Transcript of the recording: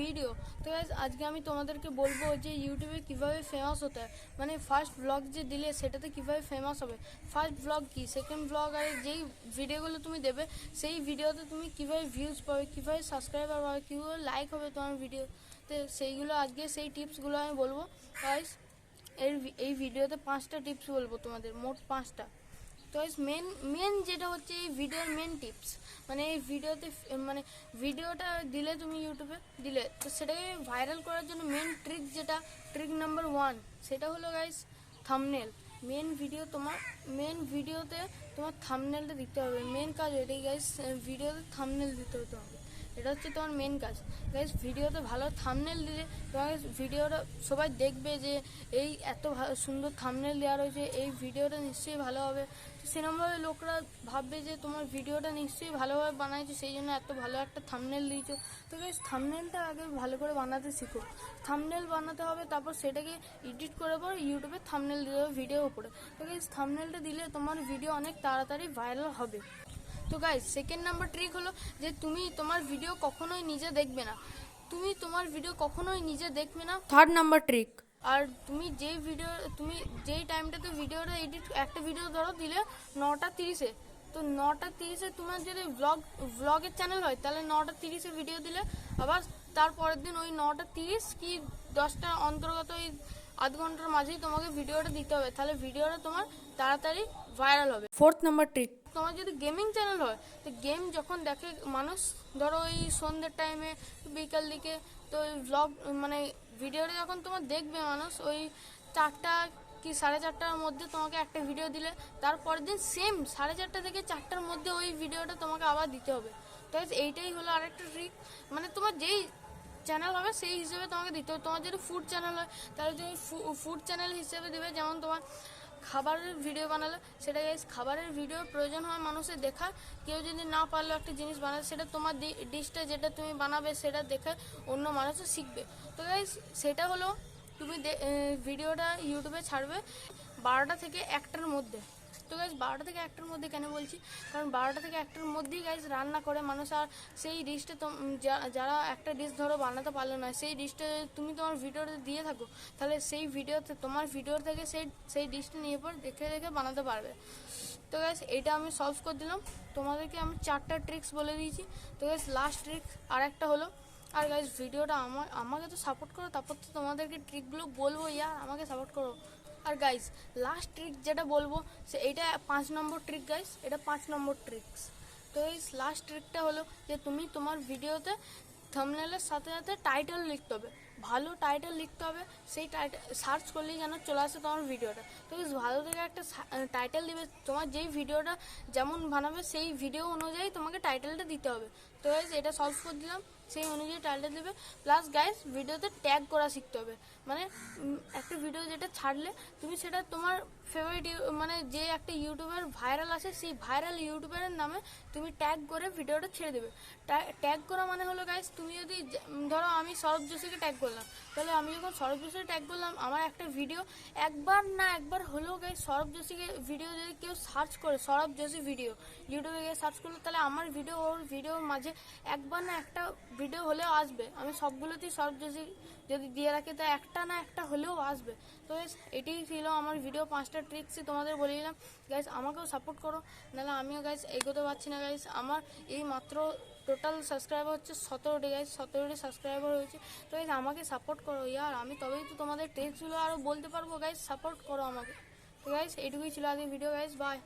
Video তো guys আজকে আমি তোমাদেরকে বলব যে ইউটিউবে কীভাবে ফেমাস হতে হয়। মানে ফার্স্ট ব্লগ যে দিলে, সেটাতে কীভাবে ফেমাস হবে? ফার্স্ট ব্লগ কি? সেকেন্ড ব্লগ আর যেই ভিডিওগুলো তুমি দেবে, সেই ভিডিওতে তুমি কীভাবে ভিউজ পাবে, কীভাবে সাবস্ক্রাইবার পাবে, কীভাবে লাইক হবে তোমার ভিডিওতে সেইগুলো আজকে সেই টিপসগুলো আমি বলব। গাইজ এর ভি- এই ভিডিওতে পাঁচটা টিপস বলব তোমাদের, মোট পাঁচটা। তো মেন মেন যেটা হচ্ছে এই ভিডিওর মেন টিপস মানে এই ভিডিওতে মানে ভিডিওটা দিলে তুমি ইউটিউবে দিলে, তো সেটাকে ভাইরাল করার জন্য মেন ট্রিক যেটা ট্রিক নাম্বার ওয়ান সেটা হলো গাইস থামনেল মেন ভিডিও তোমার মেন ভিডিওতে তোমার থামনেলটা দিতে হবে। মেন কাজ এটাই গাইস ভিডিওতে থামনেল দিতে হতে হবে। এটা হচ্ছে তোমার মেন কাজ। গাইস ভিডিওতে ভালো থামনেল দিলে তোমাকে ভিডিওটা সবাই দেখবে যে এই এত সুন্দর থামনেল দেওয়া রয়েছে, এই ভিডিওটা নিশ্চয়ই ভালো হবে। তো সেরকমভাবে লোকরা ভাববে যে তোমার ভিডিওটা নিশ্চয়ই ভালোভাবে বানাইছো, সেই জন্য এত ভালো একটা থামনেল দিয়েছ। তো গাইস থামনেলটা আগে ভালো করে বানাতে শিখো। থামনেল বানাতে হবে, তারপর সেটাকে এডিট করে পর ইউটিউবে থামনেল দিতে হবে ভিডিও উপরে। তো গাইস থামনেলটা দিলে তোমার ভিডিও অনেক তাড়াতাড়ি ভাইরাল হবে। তো গাইজ সেকেন্ড নাম্বার ট্রিক হলো যে তুমি তোমার ভিডিও কখনোই নিজে দেখবে না। তুমি তোমার ভিডিও কখনোই নিজে দেখবে না। থার্ড নাম্বার ট্রিক আর তুমি যেই ভিডিও তুমি যেই টাইমটাতে ভিডিওটা এডিট একটা ভিডিও ধরো দিলে নটা তিরিশে। তো নটা তিরিশে তোমার যদি ব্লগ ব্লগের চ্যানেল হয় তাহলে নটা তিরিশে ভিডিও দিলে। আবার তারপরের দিন ওই নটা তিরিশ কি দশটা অন্তর্গত ওই আধ ঘণ্টার মাঝেই তোমাকে ভিডিওটা দিতে হবে। তাহলে ভিডিওটা তোমার তাড়াতাড়ি ভাইরাল হবে। ফোর্থ নাম্বার ট্রিক তোমার যদি গেমিং চ্যানেল হয় তো গেম যখন দেখে মানুষ ধরো ওই সন্ধ্যের টাইমে বিকাল দিকে তো ওই ব্লগ মানে ভিডিওটা যখন তোমার দেখবে মানুষ ওই চারটা কি সাড়ে চারটার মধ্যে তোমাকে একটা ভিডিও দিলে তারপরের দিন সেম সাড়ে চারটা থেকে চারটার মধ্যে ওই ভিডিওটা তোমাকে আবার দিতে হবে। তো guys, এইটাই হলো আরেকটা ট্রিক মানে তোমার যেই চ্যানেল হবে সেই হিসেবে তোমাকে দিতে হবে। তোমার যদি ফুড চ্যানেল হয় তাহলে তুমি ফুড চ্যানেল হিসেবে দেবে যেমন তোমার খাবারের ভিডিও বানালে, সেটা গাইজ খাবারের ভিডিও প্রয়োজন হয় মানুষের দেখার। কেউ যদি না পারল একটা জিনিস বানায়, সেটা তোমার ডিশটা যেটা তুমি বানাবে, সেটা দেখে অন্য মানুষও শিখবে। তো গাইজ সেটা হলো, তুমি ভিডিওটা ইউটিউবে ছাড়বে বারোটা থেকে একটার মধ্যে। তো গাইজ বারোটা থেকে একটার মধ্যে কেন বলছি? কারণ বারোটা থেকে একটার মধ্যেই গাইজ রান্না করে, মানুষ আর সেই ডিশটা যারা একটা ডিশ ধরো বানাতে পারল না, সেই ডিশটা তুমি তোমার ভিডিওতে দিয়ে থাকো, তাহলে সেই ভিডিওতে তোমার ভিডিও থেকে সেই সেই ডিশটা নিয়ে পর দেখে দেখে বানাতে পারবে। তো গাইজ এটা আমি সলভ করে দিলাম। তোমাদেরকে আমি চারটা ট্রিক্স বলে দিয়েছি। তো গাইজ লাস্ট ট্রিক্স আর একটা হলো। আর গাইজ ভিডিওটা আমার আমাকে তো সাপোর্ট করো, তারপর তো তোমাদেরকে ট্রিকগুলো বলব ইয়ার আমাকে সাপোর্ট করো। আর গাইস লাস্ট ট্রিক যেটা বলব, সে এটা পাঁচ নম্বর ট্রিক গাইস এটা পাঁচ নম্বর ট্রিক্স তো এই লাস্ট ট্রিকটা হলো যে তুমি তোমার ভিডিওতে থামনেলের সাথে সাথে টাইটেল লিখতে হবে। ভালো টাইটেল লিখতে হবে, সেই টাইটেল সার্চ করলেই যেন চলে আসে তোমার ভিডিওটা তো ভালো থেকে একটা টাইটেল দিবে, তোমার যেই ভিডিওটা যেমন বানাবে, সেই ভিডিও অনুযায়ী তোমাকে টাইটেলটা দিতে হবে। তো এটা সলভ করে দিলাম। সেই অনুযায়ী টাইটেল দেবে। প্লাস গাইস ভিডিওতে ট্যাগ করা শিখতে হবে। মানে একটা ভিডিও যেটা ছাড়লে তুমি সেটা তোমার ফেভারিট মানে যে একটা ইউটিউবার ভাইরাল আছে সেই ভাইরাল ইউটিউবারের নামে তুমি ট্যাগ করে ভিডিওটা ছেড়ে দেবে। ট্যাগ করা মানে হলো গাইস তুমি যদি ধরো আমি সৌরভ যোশীকে ট্যাগ করলাম। তাহলে আমি যখন সৌরভ যোশীকে ট্যাগ করলাম, আমার একটা ভিডিও একবার না একবার হলেও গাইস সৌরভ যোশীকে ভিডিও যদি কেউ সার্চ করে সৌরভ যোশী ভিডিও ইউটিউবে গিয়ে সার্চ করল, তাহলে আমার ভিডিও ওর ভিডিওর মাঝে একবার না একটা ভিডিও হলেও আসবে। আমি সবগুলোতেই সৌরভ যদি যদি দিয়ে রাখি, তো একটা না একটা হলেও আসবে। তো এটাই ছিল আমার ভিডিও পাঁচটা ট্রিক্সই তোমাদের বলে দিলাম। গাইস আমাকেও সাপোর্ট করো। নাহলে আমিও গাইস এগোতে পারছি না গাইস আমার এই মাত্র টোটাল সাবস্ক্রাইবার হচ্ছে সতেরোটি গাইজ সতেরোটি সাবস্ক্রাইবার হয়েছে। তো গাইজ আমাকে সাপোর্ট করো ইয়ার। আমি তবেই তো তোমাদের ট্রিক্সগুলো আরও বলতে পারব গাইজ সাপোর্ট করো আমাকে। তো গাইজ এইটুকুই ছিল আগে ভিডিও গাইজ বাই